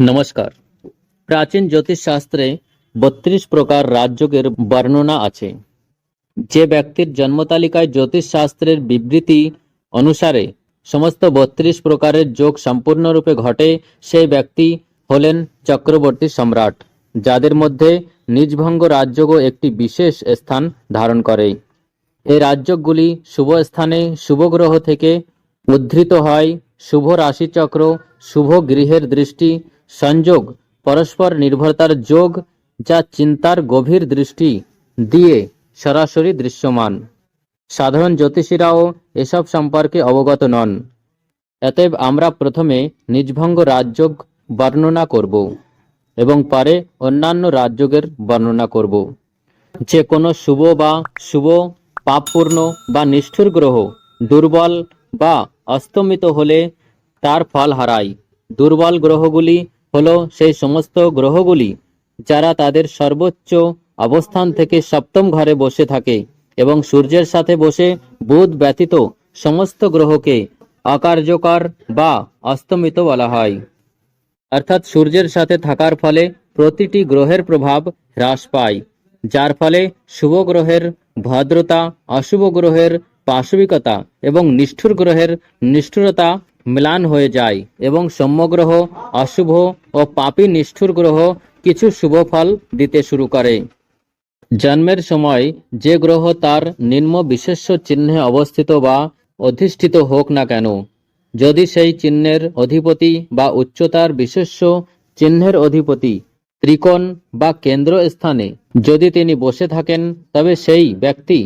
নমস্কার। প্রাচীন জ্যোতিষশাস্ত্রে বত্রিশ প্রকার রাজযোগের বর্ণনা আছে। যে ব্যক্তির জন্মতালিকায় জ্যোতিষশাস্ত্রের বিবৃতি অনুসারে সমস্ত বত্রিশ প্রকারের যোগ সম্পূর্ণরূপে ঘটে, সেই ব্যক্তি হলেন চক্রবর্তী সম্রাট, যাদের মধ্যে নিজভঙ্গ রাজযোগও একটি বিশেষ স্থান ধারণ করে। এই রাজযোগগুলি শুভ স্থানে শুভ গ্রহ থেকে উদ্ধৃত হয়, শুভ রাশিচক্র, শুভ গৃহের দৃষ্টি সংযোগ, পরস্পর নির্ভরতার যোগ যা চিন্তার গভীর দৃষ্টি দিয়ে সরাসরি দৃশ্যমান। সাধারণ জ্যোতিষীরাও এসব সম্পর্কে অবগত নন। অতএব আমরা প্রথমে নিজভঙ্গ রাজযোগ বর্ণনা করব এবং পরে অন্যান্য রাজযোগের বর্ণনা করব। যে কোনো শুভ বা শুভ, পাপপূর্ণ বা নিষ্ঠুর গ্রহ দুর্বল বা অস্তমিত হলে তার ফল হারায়। দুর্বল গ্রহগুলি হলো সেই সমস্ত গ্রহগুলি যারা তাদের সর্বোচ্চ অবস্থান থেকে সপ্তম ঘরে বসে থাকে এবং সূর্যের সাথে বসে বুধ ব্যতীত সমস্ত গ্রহকে অকার্যকর বা অস্তমিত বলা হয়। অর্থাৎ সূর্যের সাথে থাকার ফলে প্রতিটি গ্রহের প্রভাব হ্রাস পায়, যার ফলে শুভ গ্রহের ভদ্রতা, অশুভ গ্রহের পাশবিকতা এবং নিষ্ঠুর গ্রহের নিষ্ঠুরতা ম্লান হয়ে যায় এবং সম্যগ্রহ, অশুভ ও পাপী নিষ্ঠুর গ্রহ কিছু শুভ ফল দিতে শুরু করে। জন্মের সময় যে গ্রহ তার নিম্ন বিশেষ্য চিহ্নে অবস্থিত বা অধিষ্ঠিত হোক না কেন, যদি সেই চিহ্নের অধিপতি বা উচ্চতার বিশেষ্য চিহ্নের অধিপতি, ত্রিকোণ বা কেন্দ্র স্থানে যদি তিনি বসে থাকেন, তবে সেই ব্যক্তি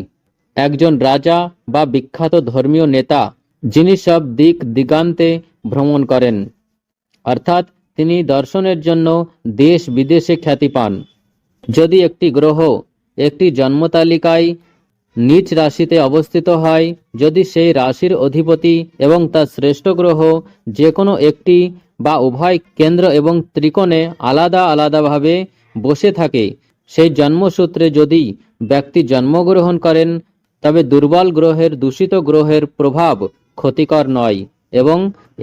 একজন রাজা বা বিখ্যাত ধর্মীয় নেতা যিনি সব দিক দিগান্তে ভ্রমণ করেন, অর্থাৎ তিনি দর্শনের জন্য দেশ বিদেশে খ্যাতি পান। যদি একটি গ্রহ একটি জন্মতালিকায় নিচ রাশিতে অবস্থিত হয়, যদি সেই রাশির অধিপতি এবং তার শ্রেষ্ঠ গ্রহ যে কোনো একটি বা উভয় কেন্দ্র এবং ত্রিকোণে আলাদা আলাদাভাবে বসে থাকে, সেই জন্মসূত্রে যদি ব্যক্তি জন্মগ্রহণ করেন, তবে দুর্বল গ্রহের দূষিত গ্রহের প্রভাব ক্ষতিকর নয় এবং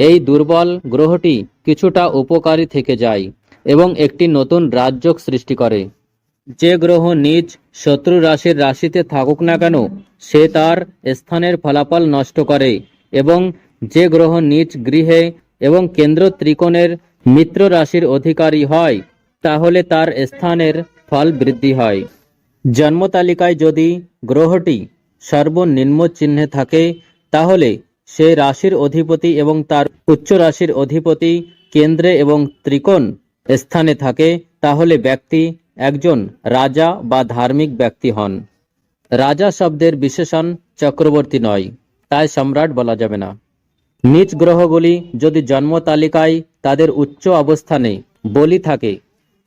এই দুর্বল গ্রহটি কিছুটা উপকারী থেকে যায় এবং একটি নতুন রাজযোগ সৃষ্টি করে। যে গ্রহ নিজ শত্রু রাশির রাশিতে থাকুক না কেন, সে তার স্থানের ফলাফল নষ্ট করে এবং যে গ্রহ নিজ গৃহে এবং কেন্দ্র ত্রিকোণের মিত্র রাশির অধিকারী হয়, তাহলে তার স্থানের ফল বৃদ্ধি হয়। জন্ম তালিকায় যদি গ্রহটি সর্বনিম্ন চিহ্নে থাকে, তাহলে সে রাশির অধিপতি এবং তার উচ্চ রাশির অধিপতি কেন্দ্রে এবং ত্রিকোণ স্থানে থাকে, তাহলে ব্যক্তি একজন রাজা বা ধার্মিক ব্যক্তি হন। রাজা শব্দের বিশেষণ চক্রবর্তী নয়, তাই সম্রাট বলা যাবে না। নিজ গ্রহগুলি যদি জন্ম তালিকায় তাদের উচ্চ অবস্থানে বলি থাকে,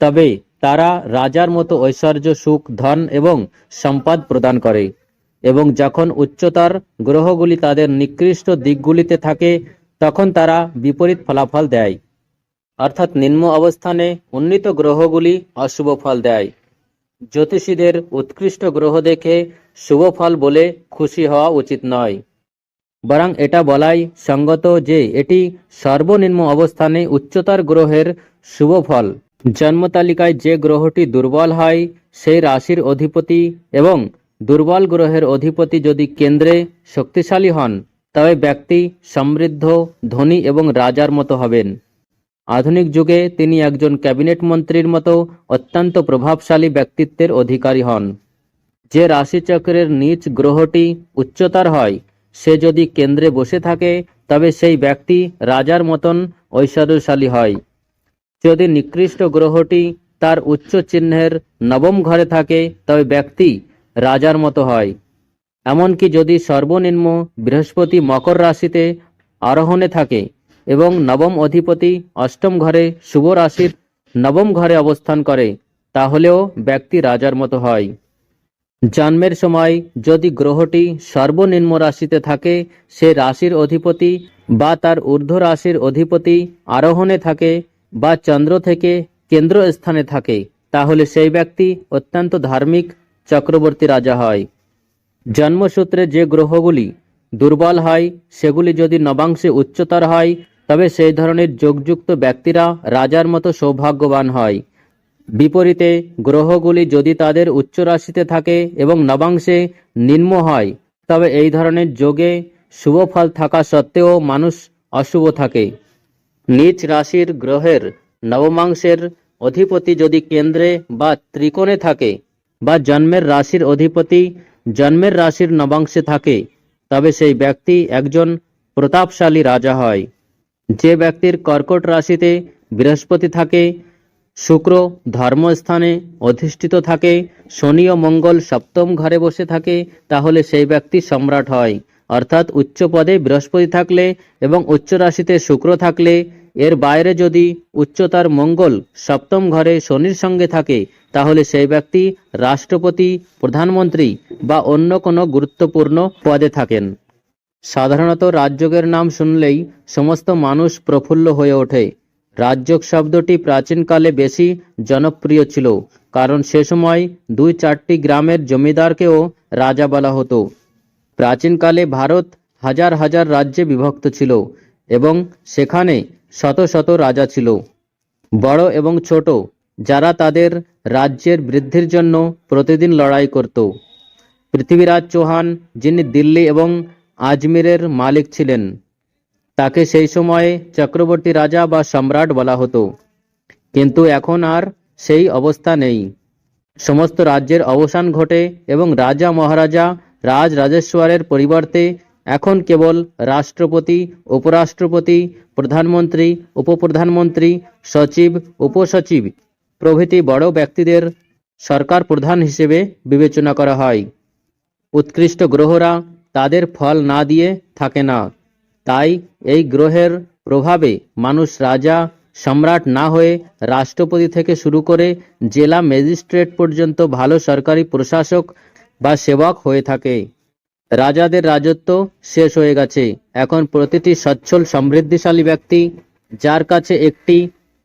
তবে তারা রাজার মতো ঐশ্বর্য, সুখ, ধন এবং সম্পদ প্রদান করে। এবং যখন উচ্চতার গ্রহগুলি তাদের নিকৃষ্ট দিকগুলিতে থাকে, তখন তারা বিপরীত ফলাফল দেয়। অর্থাৎ নিম্ন অবস্থানে উন্নীত গ্রহগুলি অশুভ ফল দেয়। জ্যোতিষীদের উৎকৃষ্ট গ্রহ দেখে শুভ ফল বলে খুশি হওয়া উচিত নয়। বরং এটা বলাই সঙ্গত যে এটি সর্বনিম্ন অবস্থানে উচ্চতার গ্রহের শুভ ফল। জন্ম তালিকায় যে গ্রহটি দুর্বল হয়, সেই রাশির অধিপতি এবং দুর্বল গ্রহের অধিপতি যদি কেন্দ্রে শক্তিশালী হন, তবে ব্যক্তি সমৃদ্ধ, ধনী এবং রাজার মতো হবেন। আধুনিক যুগে তিনি একজন ক্যাবিনেট মন্ত্রীর মতো অত্যন্ত প্রভাবশালী ব্যক্তিত্বের অধিকারী হন। যে রাশিচক্রের নিচ গ্রহটি উচ্চতার হয়, সে যদি কেন্দ্রে বসে থাকে, তবে সেই ব্যক্তি রাজার মতন ঐশ্বর্যশালী হয়। যদি নিকৃষ্ট গ্রহটি তার উচ্চ চিহ্নের নবম ঘরে থাকে, তবে ব্যক্তি রাজার মতো হয়। এমনকি যদি সর্বনিম্ন বৃহস্পতি মকর রাশিতে আরোহণে থাকে এবং নবম অধিপতি অষ্টম ঘরে শুভ রাশির নবম ঘরে অবস্থান করে, তাহলেও ব্যক্তি রাজার মতো হয়। জন্মের সময় যদি গ্রহটি সর্বনিম্ন রাশিতে থাকে, সে রাশির অধিপতি বা তার ঊর্ধ্ব রাশির অধিপতি আরোহণে থাকে বা চন্দ্র থেকে কেন্দ্র স্থানে থাকে, তাহলে সেই ব্যক্তি অত্যন্ত ধার্মিক চক্রবর্তী রাজা হয়। জন্মসূত্রে যে গ্রহগুলি দুর্বল হয়, সেগুলি যদি নবাংশে উচ্চতর হয়, তবে সেই ধরনের যোগযুক্ত ব্যক্তিরা রাজার মতো সৌভাগ্যবান হয়। বিপরীতে, গ্রহগুলি যদি তাদের উচ্চ রাশিতে থাকে এবং নবাংশে নিম্ন হয়, তবে এই ধরনের যোগে শুভ ফল থাকা সত্ত্বেও মানুষ অশুভ থাকে। নিজ রাশির গ্রহের নবমাংশের অধিপতি যদি কেন্দ্রে বা ত্রিকোণে থাকে বা জন্মের রাশির অধিপতি জন্মের রাশির নবাংশে থাকে, তবে সেই ব্যক্তি একজন প্রতাপশালী রাজা হয়। যে ব্যক্তির কর্কট রাশিতে বৃহস্পতি থাকে, শুক্র ধর্মস্থানে অধিষ্ঠিত থাকে, শনি ও মঙ্গল সপ্তম ঘরে বসে থাকে, তাহলে সেই ব্যক্তি সম্রাট হয়। অর্থাৎ উচ্চ পদে বৃহস্পতি থাকলে এবং উচ্চ রাশিতে শুক্র থাকলে এর বাইরে যদি উচ্চতার মঙ্গল সপ্তম ঘরে শনির সঙ্গে থাকে, তাহলে সেই ব্যক্তি রাষ্ট্রপতি, প্রধানমন্ত্রী বা অন্য কোনো গুরুত্বপূর্ণ পদে থাকেন। সাধারণত রাজযোগের নাম শুনলেই সমস্ত মানুষ প্রফুল্ল হয়ে ওঠে। রাজযোগ শব্দটি প্রাচীনকালে বেশি জনপ্রিয় ছিল, কারণ সে সময় দুই চারটি গ্রামের জমিদারকেও রাজা বলা হতো। প্রাচীনকালে ভারত হাজার হাজার রাজ্যে বিভক্ত ছিল এবং সেখানে শত শত রাজা ছিল, বড় এবং ছোট, যারা তাদের রাজ্যের বৃদ্ধির জন্য প্রতিদিন লড়াই করত। পৃথ্বীরাজ চৌহান, যিনি দিল্লি এবং আজমিরের মালিক ছিলেন, তাকে সেই সময়ে চক্রবর্তী রাজা বা সম্রাট বলা হতো। কিন্তু এখন আর সেই অবস্থা নেই। সমস্ত রাজ্যের অবসান ঘটে এবং রাজা মহারাজা রাজ রাজেশ্বরের পরিবর্তে এখন কেবল রাষ্ট্রপতি, উপরাষ্ট্রপতি প্রধানমন্ত্রী, উপপ্রধানমন্ত্রী, সচিব, উপসচিব প্রভৃতি বড় ব্যক্তিদের সরকার প্রধান হিসেবে বিবেচনা করা হয়। উৎকৃষ্ট গ্রহরা তাদের ফল না দিয়ে থাকে না। তাই এই গ্রহের প্রভাবে মানুষ রাজা, সম্রাট না হয়ে রাষ্ট্রপতি থেকে শুরু করে জেলা ম্যাজিস্ট্রেট পর্যন্ত ভালো সরকারি প্রশাসক বা সেবক হয়ে থাকে। রাজাদের রাজত্ব শেষ হয়ে গেছে। এখন প্রতিটি সচ্ছল সমৃদ্ধিশালী ব্যক্তি, যার কাছে একটি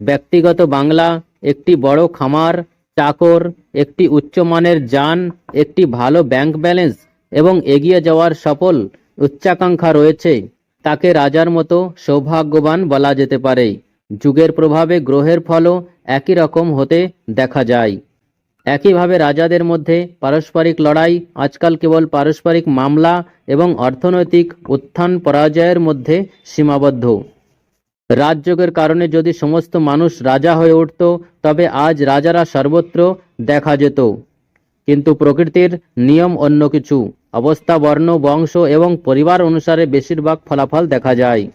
ব্যক্তিগত বাংলা, একটি বড় খামার, চাকর, একটি উচ্চমানের যান, একটি ভালো ব্যাংক ব্যালেন্স এবং এগিয়ে যাওয়ার সফল উচ্চাকাঙ্ক্ষা রয়েছে, তাকে রাজার মতো সৌভাগ্যবান বলা যেতে পারে। যুগের প্রভাবে গ্রহের ফলও একই রকম হতে দেখা যায়। একইভাবে রাজাদের মধ্যে পারস্পরিক লড়াই, আজকাল কেবল পারস্পরিক মামলা এবং অর্থনৈতিক উত্থান পরাজয়ের মধ্যে সীমাবদ্ধ। রাজযোগের কারণে যদি সমস্ত মানুষ রাজা হয়ে উঠত, তবে আজ রাজারা সর্বত্র দেখা যেত। কিন্তু প্রকৃতির নিয়ম অন্য কিছু। অবস্থা, বর্ণ, বংশ এবং পরিবার অনুসারে বেশিরভাগ ফলাফল দেখা যায়।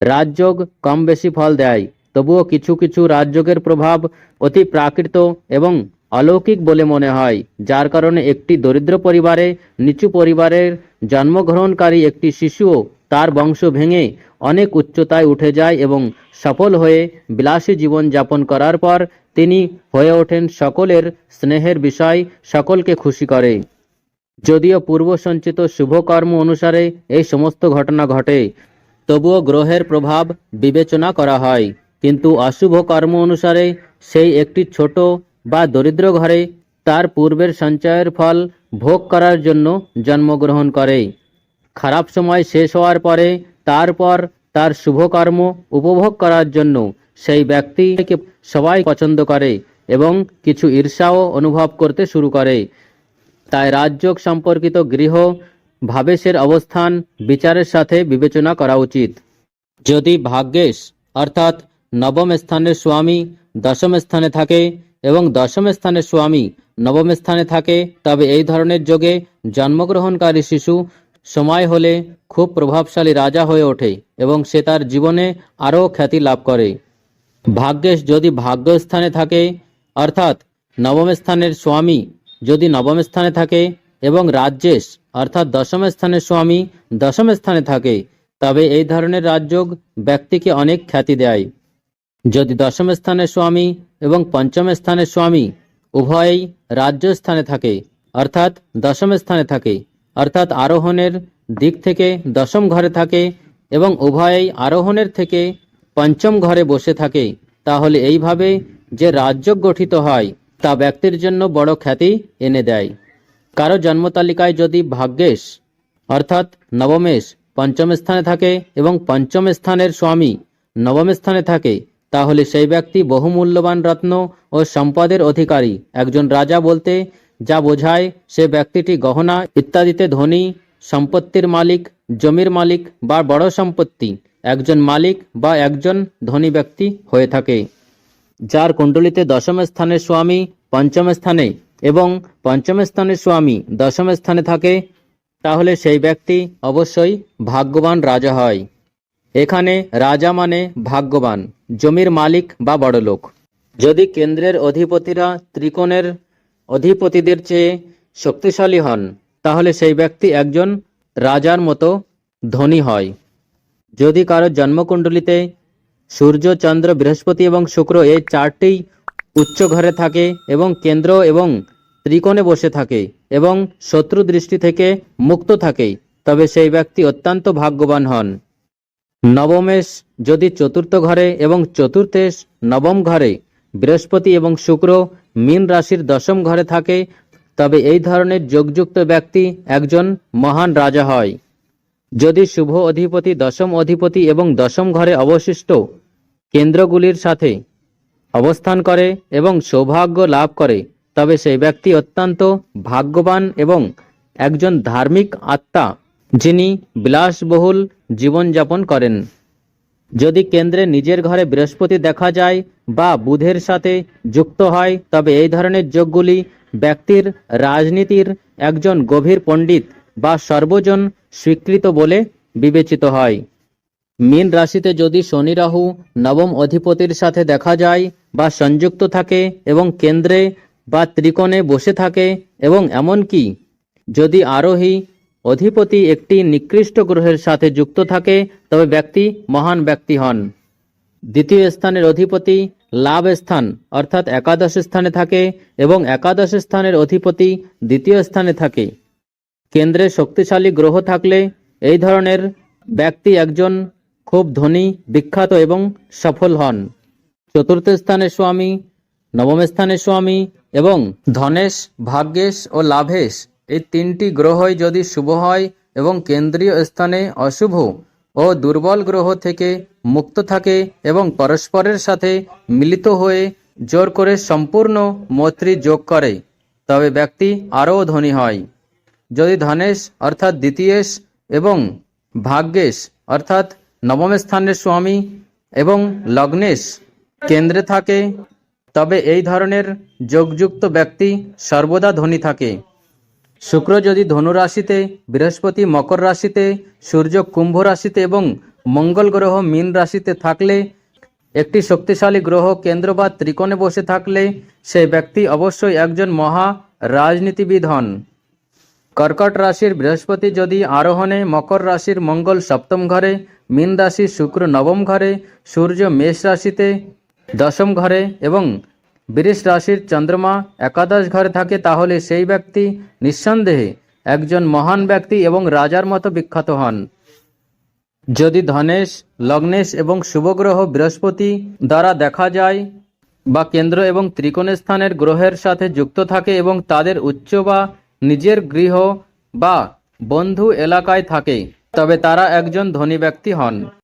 রাজযোগ কম বেশি ফল দেয়, তবুও কিছু কিছু রাজযোগের প্রভাব অতি প্রাকৃত এবং অলৌকিক বলে মনে হয়, যার কারণে একটি দরিদ্র পরিবারে, নিচু পরিবারের জন্মগ্রহণকারী একটি শিশুও তার বংশ ভেঙে অনেক উচ্চতায় উঠে যায় এবং সফল হয়ে বিলাসী জীবন যাপন করার পর তিনি হয়ে ওঠেন সকলের স্নেহের বিষয়, সকলকে খুশি করে। যদিও পূর্ব সঞ্চিত শুভকর্ম অনুসারে এই সমস্ত ঘটনা ঘটে, তবুও গ্রহের প্রভাব বিবেচনা করা হয়। কিন্তু অশুভ কর্ম অনুসারে সেই একটি ছোট বা দরিদ্র ঘরে তার পূর্বের সঞ্চয়ের ফল ভোগ করার জন্য জন্মগ্রহণ করে। খারাপ সময় শেষ হওয়ার পরে তারপর তার শুভকর্ম উপভোগ করার জন্য সেই ব্যক্তিকে সবাই পছন্দ করে এবং কিছু ঈর্ষাও অনুভব করতে শুরু করে। তাই রাজযোগ সম্পর্কিত গৃহ ভাবেশের অবস্থান বিচারের সাথে বিবেচনা করা উচিত। যদি ভাগ্যেশ অর্থাৎ নবম স্থানের স্বামী দশম স্থানে থাকে এবং দশম স্থানে স্বামী, নবম স্থানে থাকে। তবে এই ধরনের যোগে জন্মগ্রহণকারী শিশু সময় হলে খুব প্রভাবশালী রাজা হয়ে ওঠে এবং সে তার জীবনে আরও খ্যাতি লাভ করে। ভাগ্যেশ যদি ভাগ্যস্থানে থাকে, অর্থাৎ নবম স্থানের স্বামী যদি নবম স্থানে থাকে এবং রাজ্যেশ, অর্থাৎ দশম স্থানের স্বামী দশম স্থানে থাকে, তবে এই ধরনের রাজযোগ ব্যক্তিকে অনেক খ্যাতি দেয়। যদি দশম স্থানের স্বামী এবং পঞ্চম স্থানের স্বামী উভয়ই রাজ্য স্থানে থাকে, অর্থাৎ দশম স্থানে থাকে, অর্থাৎ আরোহণের দিক থেকে দশম ঘরে থাকে এবং উভয়েই আরোহণের থেকে পঞ্চম ঘরে বসে থাকে, তাহলে এইভাবে যে রাজ্য গঠিত হয়, তা ব্যক্তির জন্য বড় খ্যাতি এনে দেয়। কারও জন্মতালিকায় যদি ভাগ্যেশ, অর্থাৎ নবমেশ, পঞ্চম স্থানে থাকে এবং পঞ্চম স্থানের স্বামী নবম স্থানে থাকে তাহলে সেই ব্যক্তি বহুমূল্যবান রত্ন ও সম্পদের অধিকারী। একজন রাজা বলতে যা বোঝায়, সে ব্যক্তিটি গহনা ইত্যাদিতে ধনী, সম্পত্তির মালিক, জমির মালিক বা বড় সম্পত্তি। একজন মালিক বা একজন ধনী ব্যক্তি হয়ে থাকে, যার কুণ্ডলিতে দশম স্থানের স্বামী পঞ্চম স্থানে এবং পঞ্চম স্থানের স্বামী দশম স্থানে থাকে। তাহলে সেই ব্যক্তি অবশ্যই ভাগ্যবান রাজা হয়। এখানে রাজা মানে ভাগ্যবান, জমির মালিক বা বড়লোক। যদি কেন্দ্রের অধিপতিরা ত্রিকোণের অধিপতিদের চেয়ে শক্তিশালী হন, তাহলে সেই ব্যক্তি একজন রাজার মতো ধনী হয়। যদি কারও জন্মকুণ্ডলিতে সূর্য, চন্দ্র, বৃহস্পতি এবং শুক্র এই চারটি উচ্চ ঘরে থাকে এবং কেন্দ্র এবং ত্রিকোণে বসে থাকে এবং শত্রু দৃষ্টি থেকে মুক্ত থাকে, তবে সেই ব্যক্তি অত্যন্ত ভাগ্যবান হন। নবমেশ যদি চতুর্থ ঘরে এবং চতুর্থেশ নবম ঘরে, বৃহস্পতি এবং শুক্র মীন রাশির দশম ঘরে থাকে, তবে এই ধরনের যোগযুক্ত ব্যক্তি একজন মহান রাজা হয়। যদি শুভ অধিপতি, দশম অধিপতি এবং দশম ঘরে অবশিষ্ট কেন্দ্রগুলির সাথে অবস্থান করে এবং সৌভাগ্য লাভ করে, তবে সেই ব্যক্তি অত্যন্ত ভাগ্যবান এবং একজন ধার্মিক আত্মা যিনি বিলাসবহুল জীবনযাপন করেন। যদি কেন্দ্রে নিজের ঘরে বৃহস্পতি দেখা যায় বা বুধের সাথে যুক্ত হয়, তবে এই ধরনের যোগগুলি ব্যক্তির রাজনীতির একজন গভীর পণ্ডিত বা সর্বজন স্বীকৃত বলে বিবেচিত হয়। মীন রাশিতে যদি শনি রাহু নবম অধিপতির সাথে দেখা যায় বা সংযুক্ত থাকে এবং কেন্দ্রে বা ত্রিকোণে বসে থাকে এবং এমনকি যদি আরোহী অধিপতি একটি নিকৃষ্ট গ্রহের সাথে যুক্ত থাকে, তবে ব্যক্তি মহান ব্যক্তি হন। দ্বিতীয় স্থানের অধিপতি লাভ স্থান, অর্থাৎ একাদশ স্থানে থাকে এবং একাদশ স্থানের অধিপতি দ্বিতীয় স্থানে থাকে। কেন্দ্রে শক্তিশালী গ্রহ থাকলে এই ধরনের ব্যক্তি একজন খুব ধনী, বিখ্যাত এবং সফল হন। চতুর্থ স্থানের স্বামী, নবম স্থানের স্বামী এবং ধনেশ, ভাগ্যেশ ও লাভেশ এই তিনটি গ্রহই যদি শুভ হয় এবং কেন্দ্রীয় স্থানে অশুভ ও দুর্বল গ্রহ থেকে মুক্ত থাকে এবং পরস্পরের সাথে মিলিত হয়ে জোর করে সম্পূর্ণ মৈত্রী যোগ করে, তবে ব্যক্তি আরও ধনী হয়। যদি ধনেশ অর্থাৎ দ্বিতীয়েশ এবং ভাগ্যেশ অর্থাৎ নবম স্থানের স্বামী এবং লগ্নেশ কেন্দ্রে থাকে, তবে এই ধরনের যোগযুক্ত ব্যক্তি সর্বদা ধনী থাকে। শুক্র যদি ধনু রাশিতে, বৃহস্পতি মকর রাশিতে, সূর্য কুম্ভ রাশিতে এবং মঙ্গল গ্রহ মীন রাশিতে থাকলে, একটি শক্তিশালী গ্রহ কেন্দ্র বা ত্রিকোণে বসে থাকলে সেই ব্যক্তি অবশ্যই একজন মহা রাজনীতিবিদ হন। কর্কট রাশির বৃহস্পতি যদি আরোহণে, মকর রাশির মঙ্গল সপ্তম ঘরে, মীন রাশির শুক্র নবম ঘরে, সূর্য মেষ রাশিতে দশম ঘরে এবং বৃষ রাশির চন্দ্রমা একাদশ ঘরে থাকে তাহলে সেই ব্যক্তি নিঃসন্দেহে একজন মহান ব্যক্তি এবং রাজার মতো বিখ্যাত হন। যদি ধনেশ, লগ্নেশ এবং শুভগ্রহ বৃহস্পতি দ্বারা দেখা যায় বা কেন্দ্র এবং ত্রিকোণ স্থানের গ্রহের সাথে যুক্ত থাকে এবং তাদের উচ্চ বা নিজের গৃহ বা বন্ধু এলাকায় থাকে, তবে তারা একজন ধনী ব্যক্তি হন।